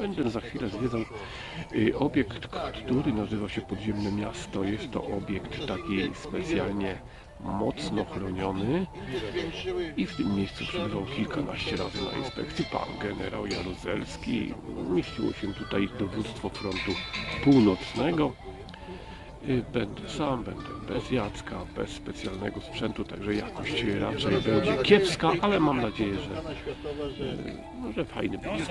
Będę za chwilę zwiedzał y, obiekt, który nazywa się Podziemne Miasto. Jest to obiekt taki specjalnie mocno chroniony i w tym miejscu przebywał kilkanaście razy na inspekcji pan generał Jaruzelski. Mieściło się tutaj dowództwo frontu północnego. Y, Będę sam, będę bez Jacka, bez specjalnego sprzętu, także jakość raczej będzie kiepska, ale mam nadzieję, że, y, no, że fajny będzie.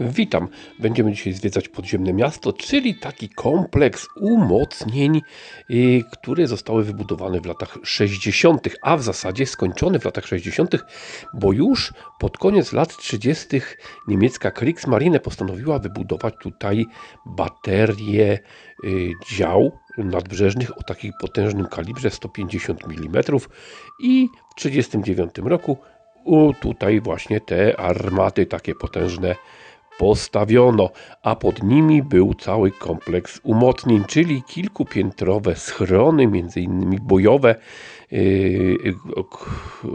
Witam. Będziemy dzisiaj zwiedzać podziemne miasto, czyli taki kompleks umocnień, y, które zostały wybudowane w latach 60., a w zasadzie skończone w latach 60., bo już pod koniec lat 30. niemiecka Kriegsmarine postanowiła wybudować tutaj baterię y, dział nadbrzeżnych o takim potężnym kalibrze 150 mm i w 1939 roku tutaj właśnie te armaty takie potężne postawiono, a pod nimi był cały kompleks umocnień, czyli kilkupiętrowe schrony, między innymi bojowe, yy,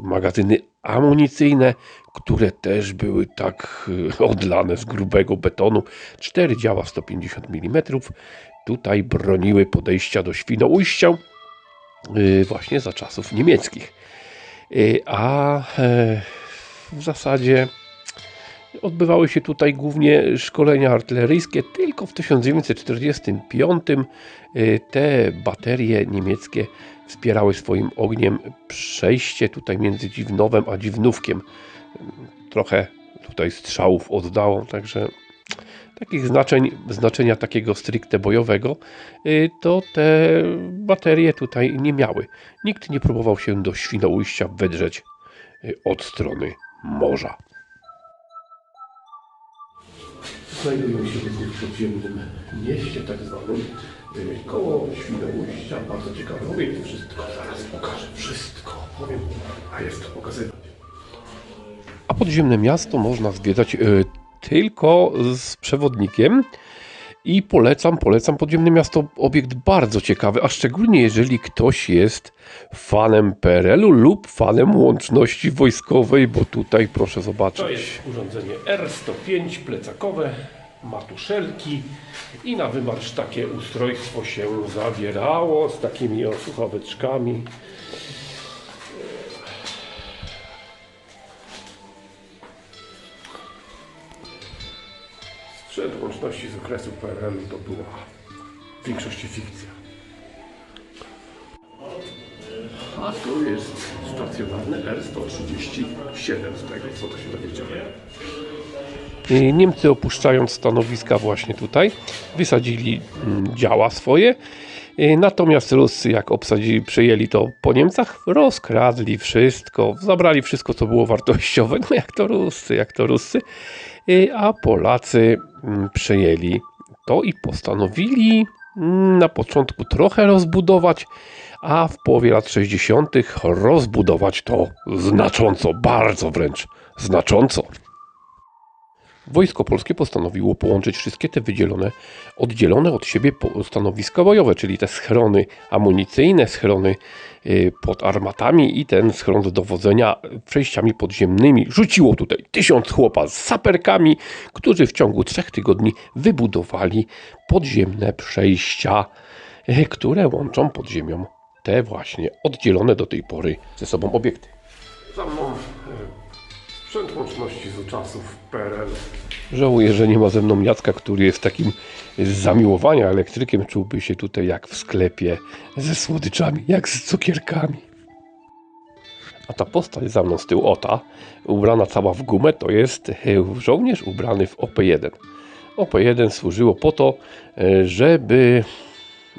magazyny amunicyjne, które też były tak yy, odlane z grubego betonu. Cztery działa 150 mm. Tutaj broniły podejścia do Świnoujścia yy, właśnie za czasów niemieckich. Yy, A e, w zasadzie Odbywały się tutaj głównie szkolenia artyleryjskie, tylko w 1945 y, te baterie niemieckie wspierały swoim ogniem przejście tutaj między Dziwnowem a Dziwnówkiem. Trochę tutaj strzałów oddało, także takich znaczeń, znaczenia takiego stricte bojowego, y, to te baterie tutaj nie miały. Nikt nie próbował się do Świnoujścia wedrzeć y, od strony morza. Znajdują się w podziemnym mieście, tak zwanym y, koło Świnoujścia. Bardzo ciekawy obiekt. Wszystko zaraz pokażę. Wszystko powiem, a jest to pokazywać. A podziemne miasto można zwiedzać y, tylko z przewodnikiem. I polecam, polecam podziemne miasto. Obiekt bardzo ciekawy, a szczególnie jeżeli ktoś jest fanem PRL-u lub fanem łączności wojskowej, bo tutaj proszę zobaczyć. To jest urządzenie R105 plecakowe, matuszelki i na wymarsz takie ustrojstwo się zawierało z takimi o, Sprzęt łączności z okresu PRL to była w większości fikcja. A tu jest stacjonarny R137 z tego co to się dowiedziałem. Niemcy opuszczając stanowiska właśnie tutaj wysadzili mm, działa swoje. Natomiast Ruscy, jak obsadzili, przejęli to po Niemcach, rozkradli wszystko, zabrali wszystko, co było wartościowe. No jak to Ruscy, jak to Ruscy. Y, A Polacy mm, przejęli to i postanowili mm, na początku trochę rozbudować, a w połowie lat 60. rozbudować to znacząco, bardzo wręcz znacząco. Wojsko polskie postanowiło połączyć wszystkie te wydzielone, oddzielone od siebie stanowiska bojowe, czyli te schrony amunicyjne, schrony y, pod armatami i ten schron do dowodzenia przejściami podziemnymi. Rzuciło tutaj tysiąc chłopa z saperkami, którzy w ciągu trzech tygodni wybudowali podziemne przejścia, y, które łączą pod ziemią te właśnie oddzielone do tej pory ze sobą obiekty. Sprzęt łączności z czasów PRL. Żałuję, że nie ma ze mną Jacka, który jest takim z zamiłowania elektrykiem. Czułby się tutaj jak w sklepie ze słodyczami, jak z cukierkami. A ta postać za mną z tyłu, ota, ubrana cała w gumę, to jest e, żołnierz ubrany w OP-1. OP-1 służyło po to, e, żeby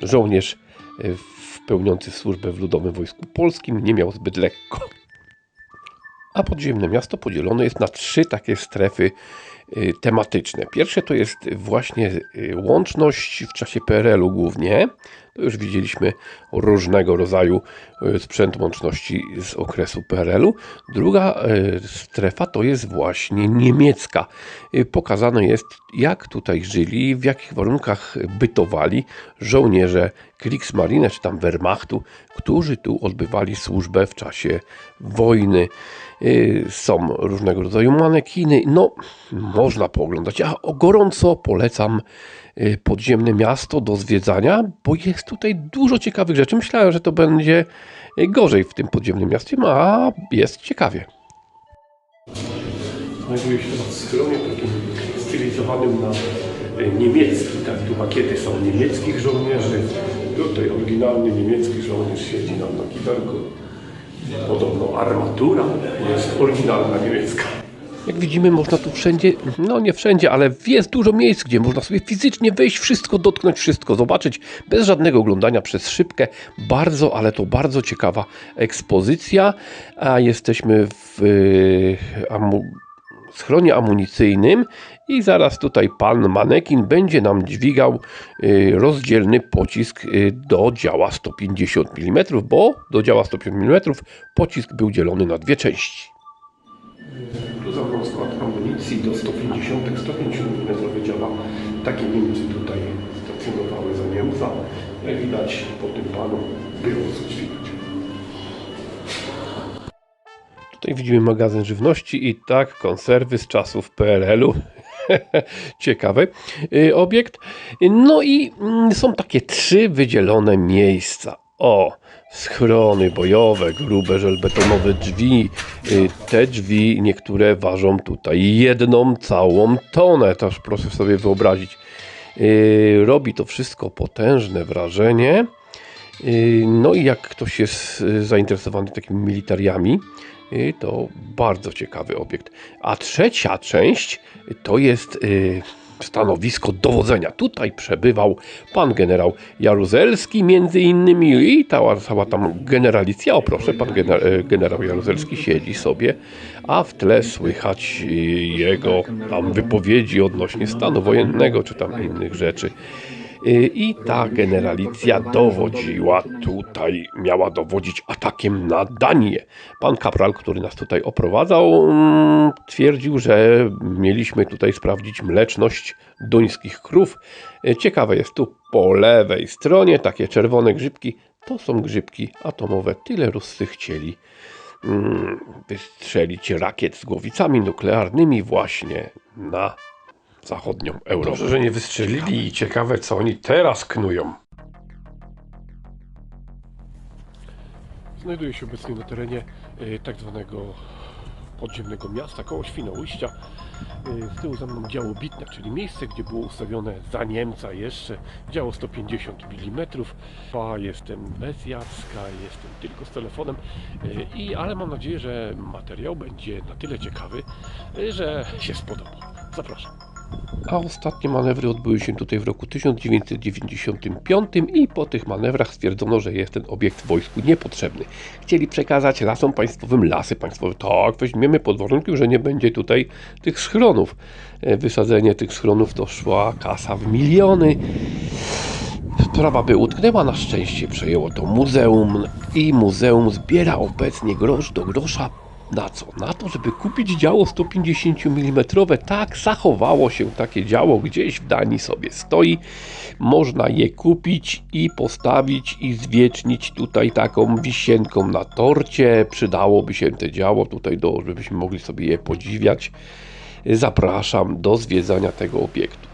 żołnierz e, pełniący służbę w Ludowym Wojsku Polskim nie miał zbyt lekko. A podziemne miasto podzielone jest na trzy takie strefy y, tematyczne. Pierwsze to jest właśnie y, łączność w czasie PRL-u głównie. To już widzieliśmy różnego rodzaju y, sprzęt łączności z okresu PRL-u. Druga strefa to jest właśnie niemiecka. Pokazane jest, jak tutaj żyli, w jakich warunkach bytowali żołnierze Kriegsmarine czy tam Wehrmachtu, którzy tu odbywali służbę w czasie wojny. Y, Są różnego rodzaju manekiny. No, można pooglądać. Ja gorąco polecam y, podziemne miasto do zwiedzania, bo jest tutaj dużo ciekawych rzeczy. Myślałem, że to będzie y, gorzej w tym podziemnym miastie, a jest ciekawie. Znajduję się w schronie takim stylizowanym na niemiecki. Tak, tu makiety są niemieckich żołnierzy. Tutaj oryginalny niemiecki żołnierz siedzi nam na kibelku. Podobno armatura jest oryginalna niemiecka. Jak widzimy, można tu wszędzie, no nie wszędzie, ale jest dużo miejsc, gdzie można sobie fizycznie wejść, wszystko dotknąć, wszystko zobaczyć, bez żadnego oglądania przez szybkę. Bardzo, ale to bardzo ciekawa ekspozycja. A jesteśmy w y, amu, schronie amunicyjnym i zaraz tutaj pan manekin będzie nam dźwigał y, rozdzielny pocisk y, do działa 150 mm, bo do działa 150 mm pocisk był dzielony na dwie części. Tu za mną skład amunicji do 150, 150 mm działa. Takie Niemcy tutaj stacjonowały za Niemca. Jak widać po tym panu było co ćwiczyć. Tutaj widzimy magazyn żywności i tak konserwy z czasów PRL-u. Ciekawy y, obiekt. No i mm, są takie trzy wydzielone miejsca. O, schrony bojowe, grube żelbetonowe drzwi. Y, Te drzwi niektóre ważą tutaj jedną całą tonę. Też proszę sobie wyobrazić. Y, Robi to wszystko potężne wrażenie. No i jak ktoś jest zainteresowany takimi militariami, y, to bardzo ciekawy obiekt. A trzecia część to jest y, stanowisko dowodzenia. Tutaj przebywał pan generał Jaruzelski między innymi i ta cała tam generalicja. O proszę, pan gener- y, generał Jaruzelski siedzi sobie, a w tle słychać y, jego tam wypowiedzi odnośnie stanu wojennego czy tam innych rzeczy. Y, I ta generalicja dowodziła tutaj, miała dowodzić atakiem na Danię. Pan kapral, który nas tutaj oprowadzał, mm, twierdził, że mieliśmy tutaj sprawdzić mleczność duńskich krów. Y, Ciekawe jest tu po lewej stronie takie czerwone grzybki. To są grzybki atomowe. Tyle Ruscy chcieli mm, wystrzelić rakiet z głowicami nuklearnymi właśnie na zachodnią Europę. Dobrze, że nie wystrzelili i ciekawe, co oni teraz knują. Znajduję się obecnie na terenie y, tak zwanego podziemnego miasta koło Świnoujścia. Y, Z tyłu za mną działo bitne, czyli miejsce, gdzie było ustawione za Niemca jeszcze działo 150 mm. A jestem bez Jacka, jestem tylko z telefonem, y, i, ale mam nadzieję, że materiał będzie na tyle ciekawy, y, że się spodoba. Zapraszam. A ostatnie manewry odbyły się tutaj w roku 1995 i po tych manewrach stwierdzono, że jest ten obiekt wojsku niepotrzebny. Chcieli przekazać lasom państwowym lasy państwowe. Tak, weźmiemy pod warunkiem, że nie będzie tutaj tych schronów. E, Wysadzenie tych schronów to szła kasa w miliony. Sprawa by utknęła, na szczęście przejęło to muzeum i muzeum zbiera obecnie grosz do grosza na co? Na to, żeby kupić działo 150 mm. Tak, zachowało się takie działo gdzieś w Danii sobie stoi. Można je kupić i postawić i zwiecznić tutaj taką wisienką na torcie. Przydałoby się te działo tutaj, do, żebyśmy mogli sobie je podziwiać. Zapraszam do zwiedzania tego obiektu.